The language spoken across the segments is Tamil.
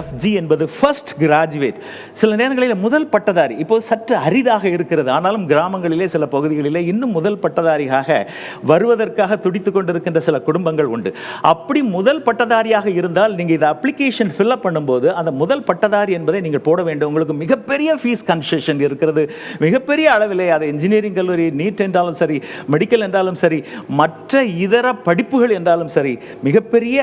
எஃப்ஜி என்பது ஃபர்ஸ்ட் கிராஜுவேட் சில நேரங்களில் முதல் பட்டதாரி. இப்போ சற்று அரிதாக இருக்கிறது. ஆனாலும் கிராமங்களிலே சில பகுதிகளிலே இன்னும் முதல் பட்டதாரியாக வருவதற்காக துடித்து கொண்டிருக்கின்ற சில குடும்பங்கள் உண்டு. அப்படி முதல் பட்டதாரியாக இருந்தால் நீங்கள் இதை அப்ளிகேஷன் ஃபில்அப் பண்ணும்போது அந்த முதல் பட்டதாரி என்பதை நீங்கள் போட வேண்டும். உங்களுக்கு மிகப்பெரிய ஃபீஸ் கன்செஷன் இருக்கிறது. மிகப்பெரிய அளவிலே அது இன்ஜினியரிங் கல்லூரி நீட் என்றாலும் சரி மெடிக்கல் என்றாலும் சரி மற்ற இதர படிப்புகள் என்றாலும் சரி மிகப்பெரிய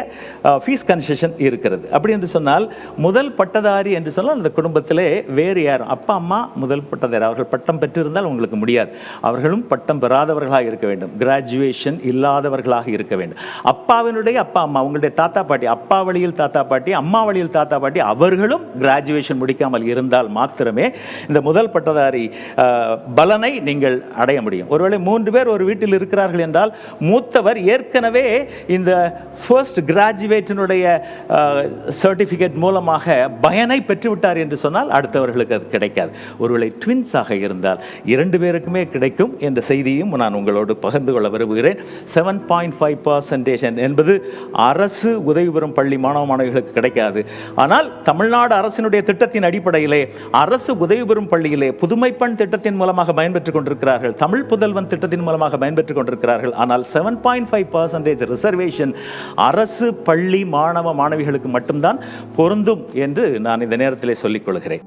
ஃபீஸ் கன்செஷன் இருக்கிறது. அப்படி என்று சொன்னால் முதல் பட்டதாரி என்று சொன்னால் அந்த குடும்பத்திலே வேறு யாரும் அப்பா அம்மா முதல் பட்டதாரி. அவர்கள் பட்டம் பெற்றிருந்தால் உங்களுக்கு முடியாது. அவர்களும் பட்டம் பெறாதவர்களாக இருக்க வேண்டும். கிராஜுவேஷன் இல்லாதவர்களாக இருக்க வேண்டும். அப்பாவினுடைய அப்பா அம்மா உங்களுடைய தாத்தா பாட்டி அப்பா வழியில் தாத்தா பாட்டி அம்மா வழியில் தாத்தா பாட்டி அவர்களும் கிராஜுவேஷன் முடிக்காமல் இருந்தால் மாத்திரமே இந்த முதல் பட்டதாரி பலனை நீங்கள் அடைய முடியும். ஒருவேளை மூன்று பேர் ஒரு வீட்டில் இருக்கிறார்கள் என்றால் மூத்தவர் ஏற்கனவே இந்த ஃபர்ஸ்ட் கிராஜுவேட்டினுடைய சர்டிஃபிகேட் மூலமாக பயனை பெற்றுவிட்டார் என்று சொன்னால் அடுத்தவர்களுக்கு அது கிடைக்காது. ஒருவேளை ட்வின்ஸாக இருந்தால் இரண்டு பேருக்குமே கிடைக்கும் என்ற செய்தியும் நான் உங்களோடு பகிர்ந்து கொள்ள விரும்புகிறேன். செவன் பாயிண்ட் ஃபைவ் பர்சன்டேஜ் என்பது அரசு உதவி பெறும் பள்ளி மாணவ மாணவிகளுக்கு கிடைக்காது. ஆனால் தமிழ்நாடு அரசினுடைய திட்டத்தின் அடிப்படையிலே அரசு உதவி பெறும் பள்ளியிலே புதுமைப்பண் திட்டத்தின் மூலமாக பயன்பெற்றுக் கொண்டிருக்கிறார்கள். தமிழ் புதல்வன் திட்டத்தின் மூலமாக பயன்பெற்றுக் கொண்டிருக்கிறார்கள். ஆனால் seven point five percentage reservation அரசு பள்ளி மாணவ மாணவிகளுக்கு மட்டும்தான் பொருந்தும் என்று நான் இந்த நேரத்திலே சொல்லிக் கொள்கிறேன்.